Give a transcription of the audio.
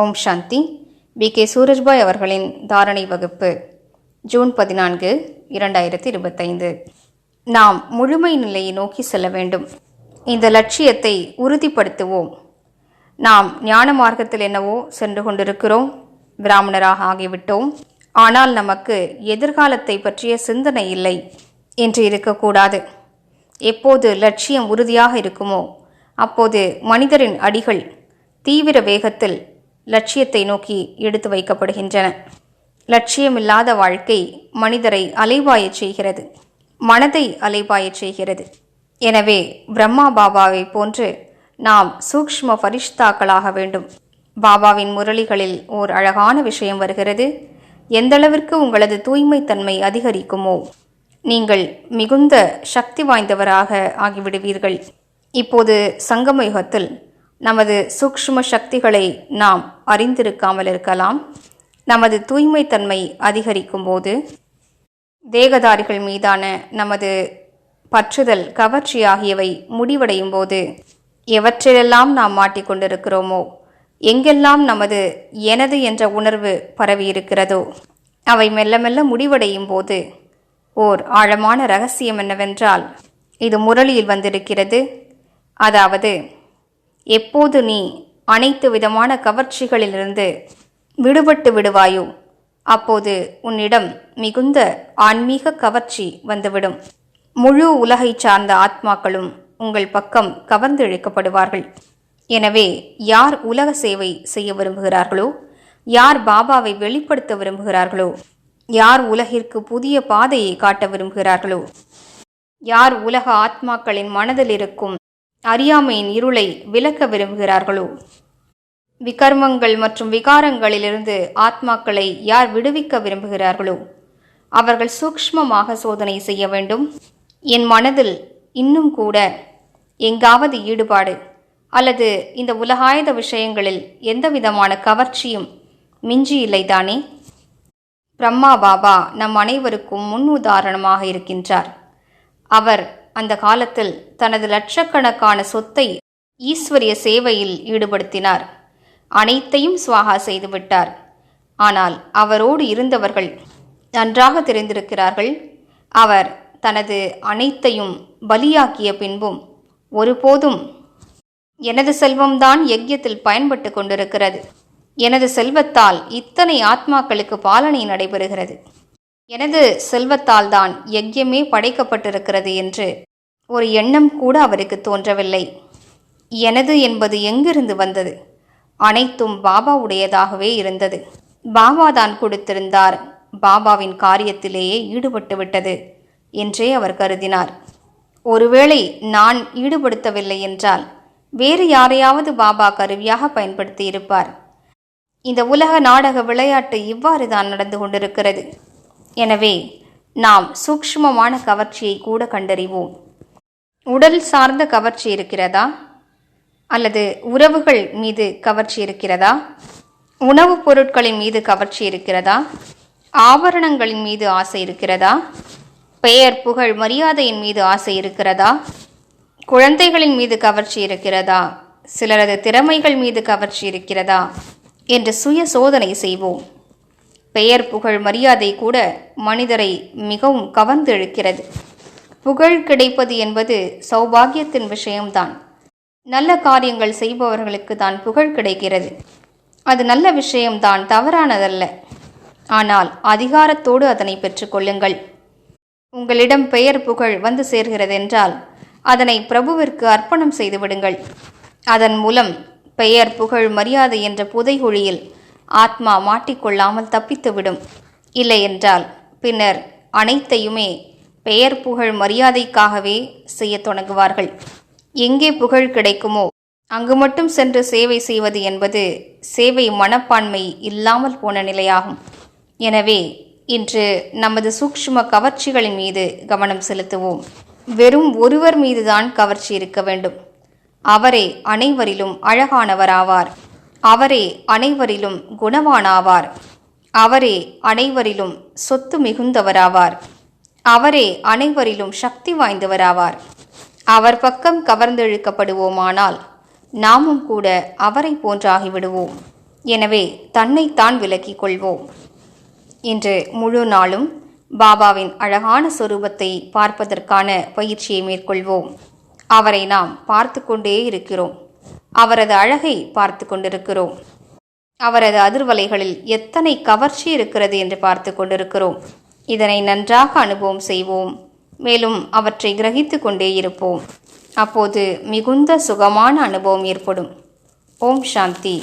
ஓம் சாந்தி. B. K. Surajbhai அவர்களின் தாரணை வகுப்பு ஜூன் பதினான்கு இரண்டாயிரத்தி இருபத்தைந்து. நாம் முழுமை நிலையை நோக்கி செல்ல வேண்டும். இந்த லட்சியத்தை உறுதிப்படுத்துவோம். நாம் ஞான மார்க்கத்தில் என்னவோ சென்று கொண்டிருக்கிறோம் பிராமணராக ஆகிவிட்டோம். ஆனால் நமக்கு எதிர்காலத்தை பற்றிய சிந்தனை இல்லை என்று இருக்கக்கூடாது. எப்போது லட்சியம் உறுதியாக இருக்குமோ அப்போது மனிதரின் அடிகள் தீவிர வேகத்தில் லட்சியத்தை நோக்கி எடுத்து வைக்கப்படுகின்றன. லட்சியமில்லாத வாழ்க்கை மனிதரை அலைபாயச் செய்கிறது. மனதை அலைபாயச் செய்கிறது. எனவே பிரம்மா பாபாவை போன்று நாம் சூக்ஷ்ம பரிஷ்தாக்களாக வேண்டும். பாபாவின் முரளிகளில் ஓர் அழகான விஷயம் வருகிறது. எந்தளவிற்கு உங்களது தூய்மைத்தன்மை அதிகரிக்குமோ நீங்கள் மிகுந்த சக்தி வாய்ந்தவராக ஆகிவிடுவீர்கள். இப்போது சங்கமயுகத்தில் நமது சூக்ஷ்ம சக்திகளை நாம் அறிந்திருக்காமல் இருக்கலாம். நமது தூய்மைத்தன்மை அதிகரிக்கும் போது தேகதாரிகள் மீதான நமது பற்றுதல் கவர்ச்சி ஆகியவை முடிவடையும் போது எவற்றிலெல்லாம் நாம் மாட்டிக்கொண்டிருக்கிறோமோ எங்கெல்லாம் நமது எனது என்ற உணர்வு பரவியிருக்கிறதோ அவை மெல்ல மெல்ல முடிவடையும் போது ஓர் ஆழமான ரகசியம் என்னவென்றால் இது முரளியில் வந்திருக்கிறது. அதாவது எப்போது நீ அனைத்து விதமான கவர்ச்சிகளிலிருந்து விடுபட்டு விடுவாயோ அப்போது உன்னிடம் மிகுந்த ஆன்மீக கவர்ச்சி வந்துவிடும். முழு உலகை சார்ந்த ஆத்மாக்களும் உங்கள் பக்கம் கவர்ந்து இழுக்கப்படுவார்கள் எனவே யார் உலக சேவை செய்ய விரும்புகிறார்களோ யார் பாபாவை வெளிப்படுத்த விரும்புகிறார்களோ யார் உலகிற்கு புதிய பாதையை காட்ட விரும்புகிறார்களோ யார் உலக ஆத்மாக்களின் மனதில் இருக்கும் அறியாமையின் இருளை விலக்க விரும்புகிறார்களோ? விகர்மங்கள் மற்றும் விகாரங்களிலிருந்து ஆத்மாக்களை யார் விடுவிக்க விரும்புகிறார்களோ? அவர்கள் சூக்ஷ்மமாக சோதனை செய்ய வேண்டும். என் மனதில் இன்னும் கூட எங்காவது ஈடுபாடு அல்லது இந்த உலகாயுத விஷயங்களில் எந்தவிதமான கவர்ச்சியும் மிஞ்சி இல்லைதானே பிரம்மா பாபா நம் அனைவருக்கும் முன் உதாரணமாக இருக்கின்றார். அவர் அந்த காலத்தில் தனது லட்சக்கணக்கான சொத்தை ஈஸ்வரிய சேவையில் ஈடுபடுத்தினார். அனைத்தையும் சுவாகா செய்துவிட்டார் ஆனால் அவரோடு இருந்தவர்கள் நன்றாக தெரிந்திருக்கிறார்கள். அவர் தனது அனைத்தையும் பலியாக்கிய பின்பும் ஒருபோதும் எனது செல்வம்தான் யஜ்யத்தில் பயன்பட்டு கொண்டிருக்கிறது. எனது செல்வத்தால் இத்தனை ஆத்மாக்களுக்கு பாலனை நடைபெறுகிறது. எனது செல்வத்தால் தான் யஜ்யமே படைக்கப்பட்டிருக்கிறது என்று ஒரு எண்ணம் கூட அவருக்கு தோன்றவில்லை. எனது என்பது எங்கிருந்து வந்தது? அனைத்தும் பாபாவுடையதாகவே இருந்தது. பாபா தான் கொடுத்திருந்தார். பாபாவின் காரியத்திலேயே ஈடுபட்டு விட்டது என்றே அவர் கருதினார். ஒருவேளை நான் ஈடுபடுத்தவில்லை என்றால் வேறு யாரையாவது பாபா கருவியாக பயன்படுத்தி இருப்பார். இந்த உலக நாடக விளையாட்டு இவ்வாறு தான் நடந்து கொண்டிருக்கிறது. எனவே நாம் சூக்ஷ்மமான கவர்ச்சியை கூட கண்டறிவோம். உடல் சார்ந்த கவர்ச்சி இருக்கிறதா? அல்லது உறவுகள் மீது கவர்ச்சி இருக்கிறதா? உணவுப் பொருட்களின் மீது கவர்ச்சி இருக்கிறதா? ஆபரணங்களின் மீது ஆசை இருக்கிறதா? பெயர் புகழ் மரியாதையின் மீது ஆசை இருக்கிறதா? குழந்தைகளின் மீது கவர்ச்சி இருக்கிறதா? சிலரது திறமைகள் மீது கவர்ச்சி இருக்கிறதா? என்று சுய சோதனை செய்வோம். பெயர் புகழ் மரியாதை கூட மனிதரை மிகவும் கவர்ந்து இழுக்கிறது புகழ் கிடைப்பது என்பது சௌபாகியத்தின் விஷயம்தான். நல்ல காரியங்கள் செய்பவர்களுக்கு தான் புகழ் கிடைக்கிறது. அது நல்ல விஷயம்தான் தவறானதல்ல. ஆனால் அதிகாரத்தோடு அதனை பெற்றுக்கொள்ளுங்கள் உங்களிடம் பெயர் புகழ் வந்து சேர்கிறதென்றால் அதனை பிரபுவிற்கு அர்ப்பணம் செய்துவிடுங்கள் அதன் மூலம் பெயர் புகழ் மரியாதை என்ற புதைகுழியில் ஆத்மா மாட்டிக்கொள்ளாமல் தப்பித்துவிடும். இல்லையென்றால் பின்னர் அனைத்தையுமே பெயர் புகழ் மரியாதைக்காகவே செய்ய தொடங்குவார்கள். எங்கே புகழ் கிடைக்குமோ அங்கு மட்டும் சென்று சேவை செய்வது என்பது சேவை மனப்பான்மை இல்லாமல் போன நிலையாகும். எனவே இன்று நமது சூக்ஷ்ம கவர்ச்சிகளின் மீது கவனம் செலுத்துவோம். வெறும் ஒருவர் மீதுதான் கவர்ச்சி இருக்க வேண்டும். அவரே அனைவரிலும் அழகானவராவார். அவரே அனைவரிலும் குணவானாவார். அவரே அனைவரிலும் சொத்து மிகுந்தவராவார். அவரே அனைவரிலும் சக்தி வாய்ந்தவராவார். அவர் பக்கம் கவர்ந்தெழுக்கப்படுவோமானால் நாமும் கூட அவரை போன்றாகிவிடுவோம். எனவே தன்னைத்தான் விலக்கிக் கொள்வோம். இன்று முழு நாளும் பாபாவின் அழகான சொரூபத்தை பார்ப்பதற்கான பயிற்சியை மேற்கொள்வோம். அவரை நாம் பார்த்து கொண்டே இருக்கிறோம். அவரது அழகை பார்த்து கொண்டிருக்கிறோம். அவரது அதிர்வலைகளில் எத்தனை கவர்ச்சி இருக்கிறது என்று பார்த்து கொண்டிருக்கிறோம். இதனை நன்றாக அனுபவம் செய்வோம். மேலும் அவற்றை கிரகித்து கொண்டே இருப்போம். அப்போது மிகுந்த சுகமான அனுபவம் ஏற்படும். ஓம் சாந்தி.